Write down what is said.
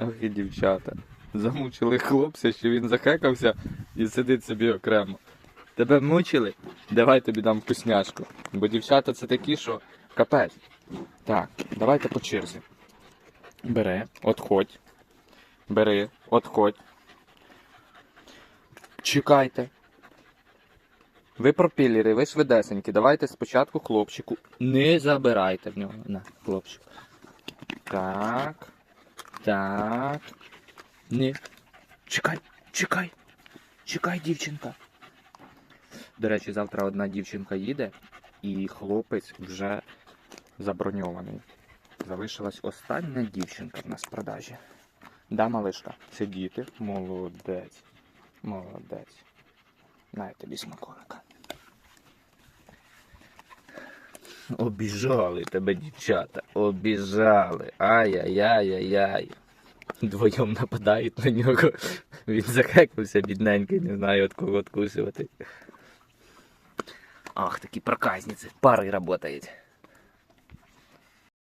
Ох і дівчата. Замучили хлопця, що він захекався і сидить собі окремо. Тебе мучили? Давай тобі дам вкусняшку. Бо дівчата це такі, що капець. Так, давайте по черзі. Бери, отходь. Бери, отходь. Чекайте. Ви пропілери, ви швидесенькі. Давайте спочатку хлопчику. Не забирайте в нього. На, хлопчик. Так. Так. Ні. Чекай, чекай. Чекай, дівчинка. До речі, завтра одна дівчинка їде, і хлопець вже заброньований. Залишилась остання дівчинка в нас в продажі. Да, малишка, сидіти. Молодець. Молодець. На тобі смаколика. Обіжали тебе, дівчата. Обіжали. Ай-яй-яй-яй-яй. Двоєм нападають на нього. Він захекнувся бідненький, не знаю від кого откусувати. Ах, такі проказниці. Пари працюють.